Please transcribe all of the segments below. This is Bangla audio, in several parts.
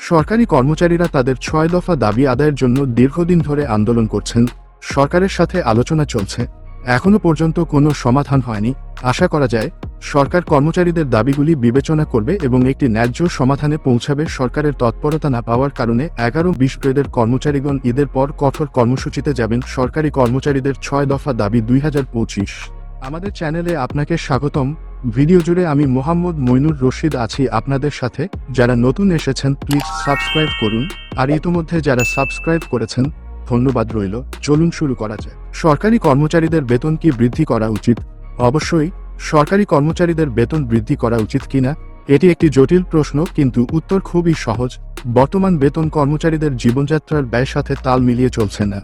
সরকারি কর্মচারীরা তাদের ছয় দফা দাবি আদায়ের জন্য দীর্ঘদিন ধরে আন্দোলন করছেন। সরকারের সাথে আলোচনা চলছে। এখনও পর্যন্ত কোনো সমাধান হয়নি। আশা করা যায়, সরকার কর্মচারীদের দাবিগুলি বিবেচনা করবে এবং একটি ন্যায্য সমাধানে পৌঁছাবে। সরকারের তৎপরতা না পাওয়ার কারণে এগারো বিশ কর্মচারীগণ ঈদের পর কঠোর কর্মসূচিতে যাবেন। সরকারি কর্মচারীদের ছয় দফা দাবি দুই হাজার পঁচিশ। আমাদের চ্যানেলে আপনাকে স্বাগতম। ভিডিও জুড়ে আমি মোহাম্মদ মইনুর রশিদ আছি আপনাদের সাথে। যারা নতুন এসেছেন প্লিজ সাবস্ক্রাইব করুন। আর ইতোমধ্যে যারা সাবস্ক্রাইব করেছেন, ধন্যবাদ রইল। চলুন শুরু করা যায় সরকারি কর্মচারীদের বেতন কি বৃদ্ধি করা উচিত? অবশ্যই, সরকারি কর্মচারীদের বেতন বৃদ্ধি করা উচিত কিনা এটি একটি জটিল প্রশ্ন, কিন্তু উত্তর খুবই সহজ। বর্তমান বেতন কর্মচারীদের জীবনযাত্রার ব্যয়ের সাথে তাল মিলিয়ে চলছে না।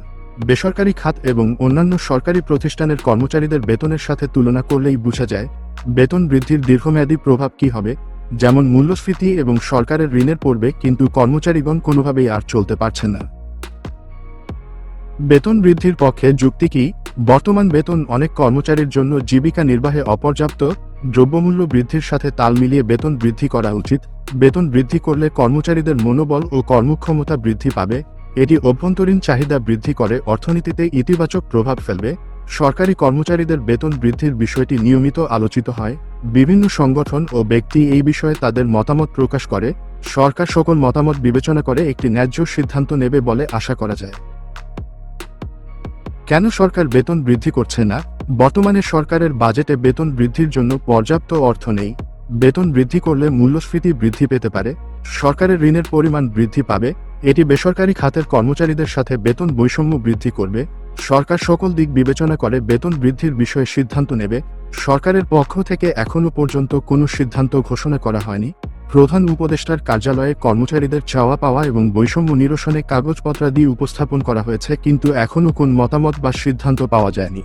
বেসরকারি খাত এবং অন্যান্য সরকারি প্রতিষ্ঠানের কর্মচারীদের বেতনের সাথে তুলনা করলেই বোঝা যায় বেতন বৃদ্ধির দীর্ঘমেয়াদী প্রভাব কি হবে? যেমন মূল্যস্ফীতি এবং সরকারের ঋণের পড়বে কিন্তু কর্মচারীগণ কোনোভাবেই আর চলতে পারছে না। বেতন বৃদ্ধির পক্ষে যুক্তি কি? বর্তমান বেতন অনেক কর্মচারীর জন্য জীবিকা নির্বাহে অপর্যাপ্ত, দ্রব্যমূল্য বৃদ্ধির সাথে তাল মিলিয়ে বেতন বৃদ্ধি করা উচিত। বেতন বৃদ্ধি করলে কর্মচারীদের মনোবল ও কর্মক্ষমতা বৃদ্ধি পাবে। এটি অভ্যন্তরীণ চাহিদা বৃদ্ধি করে, অর্থনীতিতে ইতিবাচক প্রভাব ফেলবে। সরকারি কর্মচারীদের বেতন বৃদ্ধির বিষয়টি নিয়মিত আলোচিত হয়। বিভিন্ন সংগঠন ও ব্যক্তি এই বিষয়ে তাদের মতামত প্রকাশ করে। সরকার সকল মতামত বিবেচনা করে একটি ন্যায্য সিদ্ধান্ত নেবে বলে আশা করা যায়। কেন সরকার বেতন বৃদ্ধি করছে না? বর্তমানে সরকারের বাজেটে বেতন বৃদ্ধির জন্য পর্যাপ্ত অর্থ নেই। বেতন বৃদ্ধি করলে মূল্যস্ফীতি বৃদ্ধি পেতে পারে। সরকারের ঋণের পরিমাণ বৃদ্ধি পাবে। এটি বেসরকারি খাতের কর্মচারীদের সাথে বেতন বৈষম্য বৃদ্ধি করবে, সরকার সকল দিক বিবেচনা করে বেতন বৃদ্ধির বিষয়ে সিদ্ধান্ত নেবে, সরকারের পক্ষ থেকে এখনও পর্যন্ত কোনো সিদ্ধান্ত ঘোষণা করা হয়নি। প্রধান উপদেষ্টার কার্যালয়ে কর্মচারীদের চাওয়া পাওয়া এবং বৈষম্য নিরসনে কাগজপত্রাদি উপস্থাপন করা হয়েছে, কিন্তু এখনও কোন মতামত বা সিদ্ধান্ত পাওয়া যায়নি।